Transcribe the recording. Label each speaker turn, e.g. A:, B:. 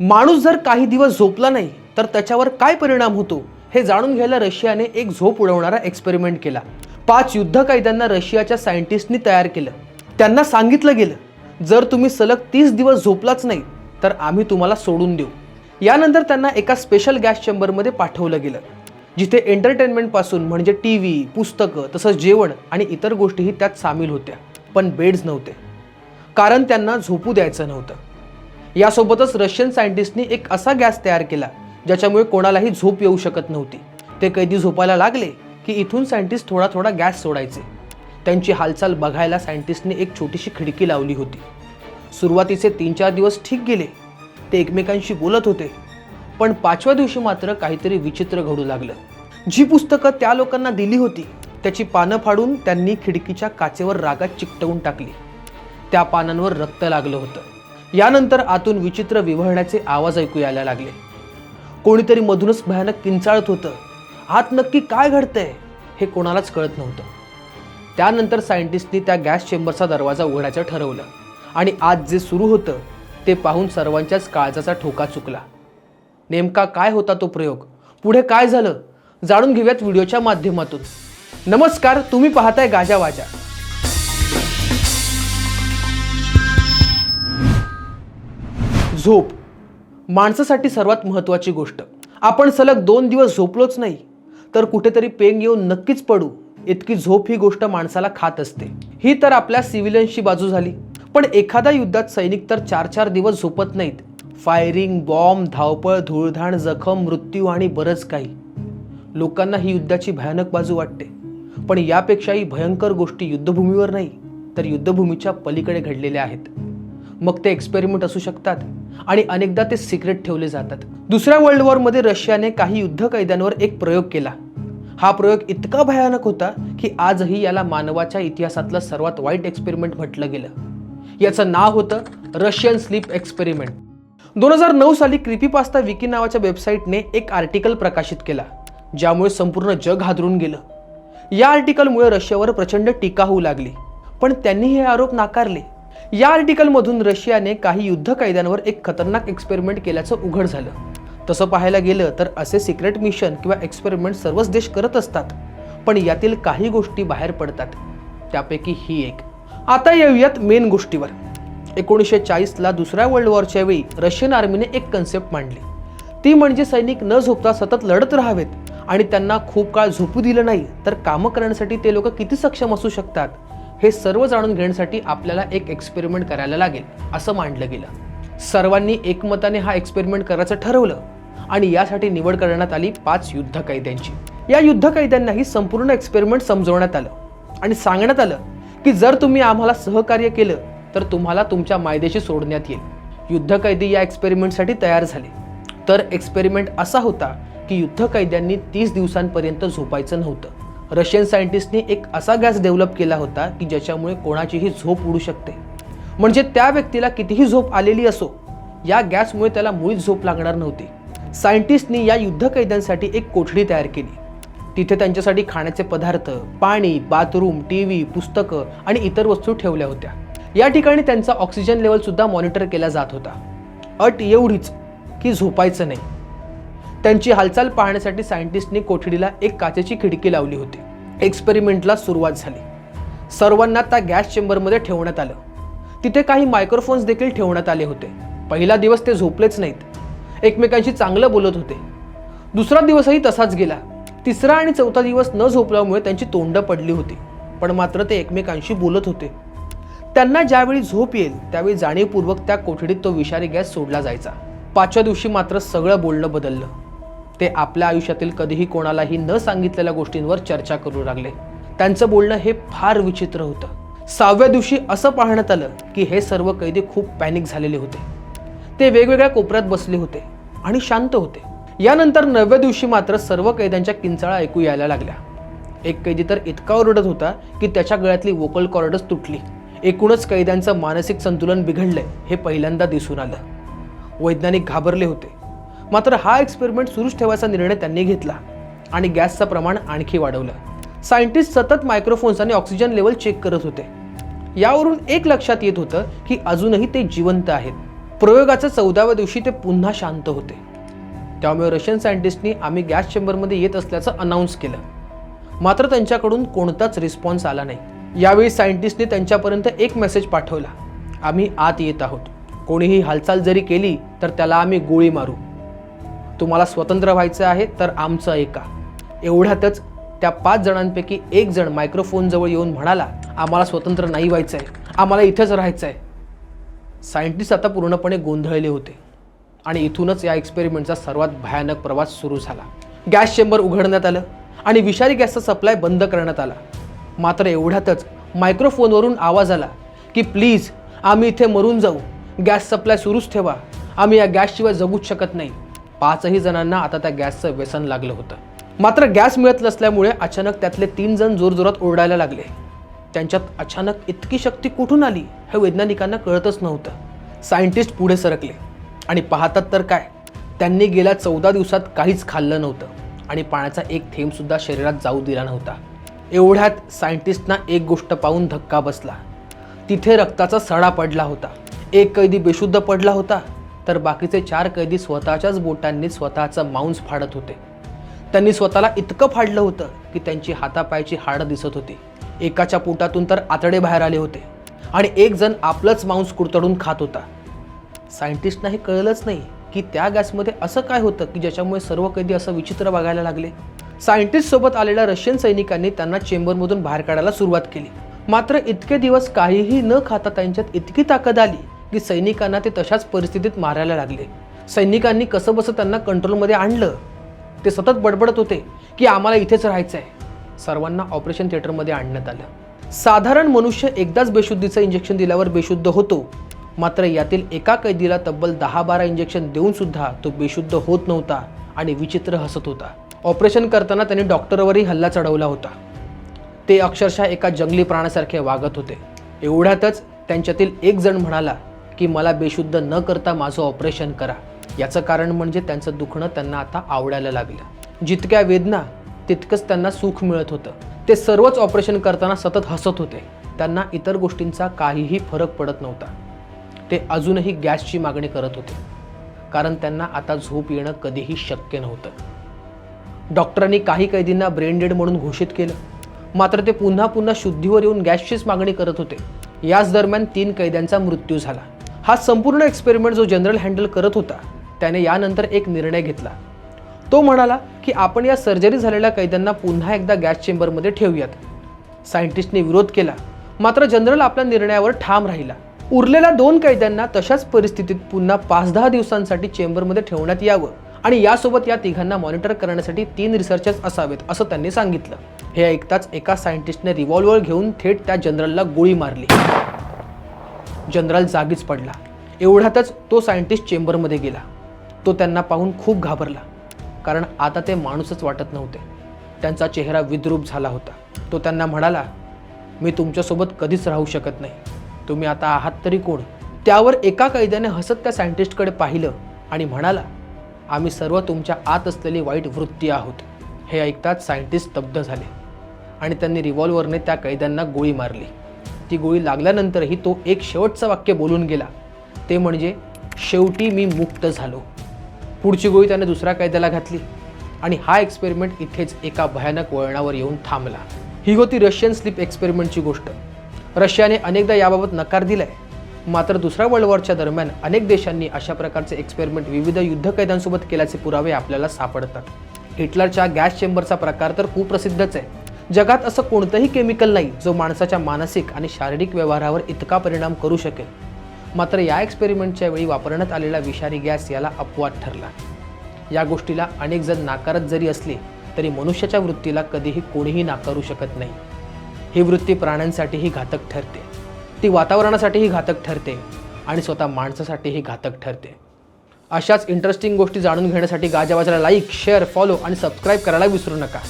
A: माणूस जर काही दिवस झोपला नाही तर त्याच्यावर काय परिणाम होतो? हे जाणून घ्यायला रशियाने एक झोप उडवणारा एक्सपेरिमेंट केला. पाच युद्ध कैद्यांना रशियाच्या सायंटिस्टनी तयार केलं. त्यांना सांगितलं गेलं जर तुम्ही सलग तीस दिवस झोपलाच नाही तर आम्ही तुम्हाला सोडून देऊ. यानंतर त्यांना एका स्पेशल गॅस चेंबरमध्ये पाठवलं गेलं जिथे एंटरटेनमेंटपासून म्हणजे टी व्ही पुस्तकं तसंच जेवण आणि इतर गोष्टीही त्यात सामील होत्या पण बेड्स नव्हते. कारण त्यांना झोपू द्यायचं नव्हतं. यासोबतच रशियन सायंटिस्टनी एक असा गॅस तयार केला ज्याच्यामुळे कोणालाही झोप येऊ शकत नव्हती. ते कैदी झोपायला लागले की इथून सायंटिस्ट थोडा थोडा गॅस सोडायचे. त्यांची हालचाल बघायला सायंटिस्टने एक छोटीशी खिडकी लावली होती. सुरुवातीचे तीन चार दिवस ठीक गेले. ते एकमेकांशी बोलत होते. पण पाचव्या दिवशी मात्र काहीतरी विचित्र घडू लागलं. जी पुस्तकं त्या लोकांना दिली होती त्याची पानं फाडून त्यांनी खिडकीच्या काचेवर रागात चिकटवून टाकली. त्या पानांवर रक्त लागलं होतं. यानंतर आतून विचित्र विव्हळण्याचे आवाज ऐकू यायला लागले. कोणीतरी मधूनच भयानक किंचाळत होतं. आत नक्की काय घडतंय हे कोणालाच कळत नव्हतं. त्यानंतर सायंटिस्टनी त्या गॅस चेंबरचा दरवाजा उघडायचं ठरवलं आणि आज जे सुरू होतं ते पाहून सर्वांच्याच काळजाचा ठोका चुकला. नेमका काय होता तो प्रयोग? पुढे काय झालं? जाणून घेऊयात व्हिडिओच्या माध्यमातून. नमस्कार तुम्ही पाहताय गाजावाजा झोप माणसासाठी सर्वात महत्त्वाची गोष्ट. आपण सलग दोन दिवस झोपलोच नाही तर कुठेतरी पेंग येऊन नक्कीच पडू इतकी झोप ही गोष्ट माणसाला खात असते. ही तर आपल्या सिव्हिलियन्सची बाजू झाली. पण एखाद्या युद्धात सैनिक तर चार चार दिवस झोपत नाहीत. फायरिंग बॉम्ब धावपळ धूळधाण जखम मृत्यू आणि बरंच काही. लोकांना ही युद्धाची भयानक बाजू वाटते. पण यापेक्षाही भयंकर गोष्टी युद्धभूमीवर नाही तर युद्धभूमीच्या पलीकडे घडलेल्या आहेत. मग ते एक्सपेरिमेंट असू शकतात. आणि अनेकदा ते सिक्रेट ठेवले जातात. दुसऱ्या वर्ल्ड वॉरमध्ये रशियाने काही युद्ध कैद्यांवर एक प्रयोग केला. हा प्रयोग इतका भयानक होता की आजही याला मानवाच्या इतिहासातलं सर्वात वाईट एक्सपेरिमेंट म्हटलं गेलं. याचं नाव होतं रशियन स्लीप एक्सपेरिमेंट दोन हजार नऊ साली क्रिपीपास्ता विकी नावाच्या वेबसाईटने एक आर्टिकल प्रकाशित केला ज्यामुळे संपूर्ण जग हादरून गेलं. या आर्टिकलमुळे रशियावर प्रचंड टीका होऊ लागली पण त्यांनी हे आरोप नाकारले. या आर्टिकलमधून रशियाने काही युद्ध कैद्यांवर एक खतरनाक एक्सपेरिमेंट केल्याचं उघड झालं. तसं पाहायला गेलं तर असे सिक्रेट मिशन किंवा एक्सपेरिमेंट सर्वच देश करत असतात पण यातील काही गोष्टी बाहेर पडतात. त्यापैकी ही एक. आता येऊयात मेन गोष्टीवर. एकोणीसशे चाळीसला दुसऱ्या वर्ल्ड वॉरच्या वेळी रशियन आर्मीने एक कन्सेप्ट मांडली. ती म्हणजे सैनिक न झोपता सतत लढत राहावेत आणि त्यांना खूप काळ झोपू दिलं नाही तर कामं करण्यासाठी ते लोक किती सक्षम असू शकतात? हे सर्व जाणून घेण्यासाठी आपल्याला एक एक्सपेरिमेंट करायला लागेल असं मांडलं गेलं. सर्वांनी एकमताने हा एक्सपेरिमेंट करायचं ठरवलं आणि यासाठी निवड करण्यात आली पाच युद्ध कैद्यांची. या युद्ध कैद्यांनाही संपूर्ण एक्सपेरिमेंट समजवण्यात आलं आणि सांगण्यात आलं की जर तुम्ही आम्हाला सहकार्य केलं तर तुम्हाला तुमच्या मायदेशी सोडण्यात येईल. युद्ध कैदी या एक्सपेरिमेंटसाठी तयार झाले. तर एक्सपेरिमेंट असा होता की युद्ध कैद्यांनी तीस दिवसांपर्यंत झोपायचं नव्हतं. रशियन सायंटिस्टनी एक असा गॅस डेव्हलप केला होता की ज्याच्यामुळे कोणाचीही झोप उडू शकते. म्हणजे त्या व्यक्तीला कितीही झोप आलेली असो या गॅसमुळे त्याला मुळीच झोप लागणार नव्हती. सायंटिस्टनी या युद्ध कैद्यांसाठी एक कोठडी तयार केली. तिथे त्यांच्यासाठी खाण्याचे पदार्थ पाणी बाथरूम टी व्ही पुस्तकं आणि इतर वस्तू ठेवल्या होत्या. या ठिकाणी त्यांचा ऑक्सिजन लेवलसुद्धा मॉनिटर केला जात होता. अट एवढीच की झोपायचं नाही. त्यांची हालचाल पाहण्यासाठी सायंटिस्टनी कोठडीला एक काचेची खिडकी लावली होती. एक्सपेरिमेंटला सुरुवात झाली. सर्वांना त्या गॅस चेंबरमध्ये ठेवण्यात आलं. तिथे काही मायक्रोफोन्स देखील ठेवण्यात आले होते. पहिला दिवस ते झोपलेच नाहीत. एकमेकांशी चांगलं बोलत होते. दुसरा दिवसही तसाच गेला. तिसरा आणि चौथा दिवस न झोपल्यामुळे त्यांची तोंड पडली होती पण मात्र ते एकमेकांशी बोलत होते. त्यांना ज्यावेळी झोप येईल त्यावेळी जाणीवपूर्वक त्या कोठडीत तो विषारी गॅस सोडला जायचा. पाचव्या दिवशी मात्र सगळं बोलणं बदललं. ते आपल्या आयुष्यातील कधीही कोणालाही न सांगितलेल्या गोष्टींवर चर्चा करू लागले. त्यांचं बोलणं हे फार विचित्र होतं. सहाव्या दिवशी असं पाहण्यात आलं की हे सर्व कैदी खूप पॅनिक झालेले होते. ते वेगवेगळ्या कोपऱ्यात बसले होते आणि शांत होते. यानंतर नवव्या दिवशी मात्र सर्व कैद्यांच्या किंचाळा ऐकू यायला लागल्या. एक कैदी तर इतका ओरडत होता की त्याच्या गळ्यातली वोकल कॉर्डच तुटली. एकूणच कैद्यांचं मानसिक संतुलन बिघडलंय हे पहिल्यांदा दिसून आलं. वैज्ञानिक घाबरले होते. मात्र हा एक्सपेरिमेंट सुरूच ठेवायचा निर्णय त्यांनी घेतला. आणि गॅसचं प्रमाण आणखी वाढवलं. सायंटिस्ट सतत मायक्रोफोन्स आणि ऑक्सिजन लेवल चेक करत होते. यावरून एक लक्षात येत होतं की अजूनही ते जिवंत आहेत. प्रयोगाच्या चौदाव्या दिवशी ते पुन्हा शांत होते. त्यामुळे रशियन सायंटिस्टनी आम्ही गॅस चेंबरमध्ये येत असल्याचं अनाऊन्स केलं. मात्र त्यांच्याकडून कोणताच रिस्पॉन्स आला नाही. यावेळी सायंटिस्टने त्यांच्यापर्यंत एक मेसेज पाठवला. आम्ही आत येत आहोत. कोणीही हालचाल जरी केली तर त्याला आम्ही गोळी मारू. तुम्हाला स्वतंत्र व्हायचं आहे तर आमचं ऐका. एवढ्यातच त्या पाच जणांपैकी एक जण मायक्रोफोनजवळ येऊन म्हणाला आम्हाला स्वतंत्र नाही व्हायचं आहे आम्हाला इथेच राहायचं आहे सायंटिस्ट आता पूर्णपणे गोंधळले होते. आणि इथूनच या एक्सपेरिमेंटचा सर्वात भयानक प्रवास सुरू झाला. गॅस चेंबर उघडण्यात आलं आणि विषारी गॅसचा सप्लाय बंद करण्यात आला. मात्र एवढ्यातच मायक्रोफोनवरून आवाज आला की प्लीज आम्ही इथे मरून जाऊ. गॅस सप्लाय सुरूच ठेवा. आम्ही या गॅसशिवाय जगूच शकत नाही. पाचही जणांना आता त्या गॅसचं व्यसन लागलं होतं. मात्र गॅस मिळत नसल्यामुळे अचानक त्यातले तीन जण जोरजोरात ओरडायला लागले. त्यांच्यात अचानक इतकी शक्ती कुठून आली हे वैज्ञानिकांना कळतच नव्हतं. सायंटिस्ट पुढे सरकले. आणि पाहतात तर काय त्यांनी गेल्या चौदा दिवसात काहीच खाल्लं नव्हतं. आणि पाण्याचा एक थेंबसुद्धा शरीरात जाऊ दिला नव्हता. एवढ्यात सायंटिस्टना एक गोष्ट पाहून धक्का बसला. तिथे रक्ताचा सडा पडला होता. एक कैदी बेशुद्ध पडला होता. तर बाकीचे चार कैदी स्वतःच्याच बोटांनी स्वतःचं मांस फाडत होते. त्यांनी स्वतःला इतकं फाडलं होतं की त्यांची हातापायची हाडं दिसत होती. एकाच्या पोटातून तर आतडे बाहेर आले होते आणि एक जण आपलंच मांस कुरतडून खात होता. सायंटिस्टना हे कळलंच नाही की त्या गॅसमध्ये असं काय होतं की ज्याच्यामुळे सर्व कैदी असं विचित्र बघायला लागले. सायंटिस्ट सोबत आलेल्या रशियन सैनिकांनी त्यांना चेंबरमधून बाहेर काढायला सुरुवात केली. मात्र इतके दिवस काहीही न खाता त्यांच्यात इतकी ताकद आली की सैनिकांना ते तशाच परिस्थितीत मारायला लागले. सैनिकांनी कसं बसं त्यांना कंट्रोलमध्ये आणलं ते सतत बडबडत होते की आम्हाला इथेच राहायचं आहे सर्वांना ऑपरेशन थिएटरमध्ये आणण्यात आलं. साधारण मनुष्य एकदाच बेशुद्धीचं इंजेक्शन दिल्यावर बेशुद्ध होतो. मात्र यातील एका कैदीला तब्बल दहा बारा इंजेक्शन देऊनसुद्धा तो बेशुद्ध होत नव्हता आणि विचित्र हसत होता. ऑपरेशन करताना त्यांनी डॉक्टरवरही हल्ला चढवला होता. ते अक्षरशः एका जंगली प्राण्यासारखे वागत होते. एवढ्यातच त्यांच्यातील एक जण म्हणाला की मला बेशुद्ध न करता माझं ऑपरेशन करा. याचं कारण म्हणजे त्यांचं दुखणं त्यांना आता आवडायला लागलं. जितक्या वेदना तितकंच त्यांना सुख मिळत होतं. ते सर्वच ऑपरेशन करताना सतत हसत होते. त्यांना इतर गोष्टींचा काहीही फरक पडत नव्हता. ते अजूनही गॅसची मागणी करत होते. कारण त्यांना आता झोप येणं कधीही शक्य नव्हतं. डॉक्टरांनी काही कैदींना ब्रेन डेड म्हणून घोषित केलं. मात्र ते पुन्हा पुन्हा शुद्धीवर येऊन गॅसचीच मागणी करत होते. याच दरम्यान तीन कैद्यांचा मृत्यू झाला. हा संपूर्ण एक्सपेरिमेंट जो जनरल हँडल करत होता त्याने यानंतर एक निर्णय घेतला. तो म्हणाला की आपण या सर्जरी झालेल्या कैद्यांना पुन्हा एकदा गॅस चेंबरमध्ये ठेवूयात. सायंटिस्टने विरोध केला. मात्र जनरल आपल्या निर्णयावर ठाम राहिला. उरलेल्या दोन कैद्यांना तशाच परिस्थितीत पुन्हा पाच दहा दिवसांसाठी चेंबरमध्ये ठेवण्यात यावं आणि यासोबत या तिघांना मॉनिटर करण्यासाठी तीन रिसर्चर्स असावेत असं त्यांनी सांगितलं. हे ऐकताच एका सायंटिस्टने रिव्हॉल्वर घेऊन थेट त्या जनरलला गोळी मारली. जनरल जागीच पडला. एवढ्यातच तो सायंटिस्ट चेंबरमध्ये गेला. तो त्यांना पाहून खूप घाबरला कारण आता ते माणूसच वाटत नव्हते. त्यांचा चेहरा विद्रूप झाला होता. तो त्यांना म्हणाला मी तुमच्यासोबत कधीच राहू शकत नाही. तुम्ही आता आहात तरी कोण? त्यावर एका कैद्याने हसत त्या सायंटिस्टकडे पाहिलं आणि म्हणाला आम्ही सर्व तुमच्या आत असलेली वाईट वृत्ती आहोत. हे ऐकताच सायंटिस्ट स्तब्ध झाले आणि त्यांनी रिव्हॉल्वरने त्या कैद्यांना गोळी मारली. ती गोळी लागल्यानंतरही तो एक शेवटचं वाक्य बोलून गेला. ते म्हणजे शेवटी मी मुक्त झालो. पुढची गोळी त्याने दुसऱ्या कैद्याला घातली आणि हा एक्सपेरिमेंट इथेच एका भयानक वळणावर येऊन थांबला. ही होती रशियन स्लीप एक्सपेरिमेंटची गोष्ट. रशियाने अनेकदा याबाबत नकार दिलाय. मात्र दुसऱ्या वर्ल्ड वॉरच्या दरम्यान अनेक देशांनी अशा प्रकारचे एक्सपेरिमेंट विविध युद्ध कैद्यांसोबत केल्याचे पुरावे आपल्याला सापडतात. हिटलरच्या गॅस चेंबरचा प्रकार तर खूप प्रसिद्धच आहे. जगात असं कोणतंही केमिकल नाही जो माणसाच्या मानसिक आणि शारीरिक व्यवहारावर इतका परिणाम करू शकेल. मात्र या एक्सपेरिमेंटच्या वेळी वापरण्यात आलेला विषारी गॅस याला अपवाद ठरला. या गोष्टीला अनेक जण नाकारत जरी असले तरी मनुष्याच्या वृत्तीला कधीही कोणीही नाकारू शकत नाही. ही वृत्ती प्राण्यांसाठीही घातक ठरते. ती वातावरणासाठीही घातक ठरते आणि स्वतः माणसासाठीही घातक ठरते. अशाच इंटरेस्टिंग गोष्टी जाणून घेण्यासाठी गाजावाजाला लाईक शेअर फॉलो आणि सबस्क्राईब करायला विसरू नका.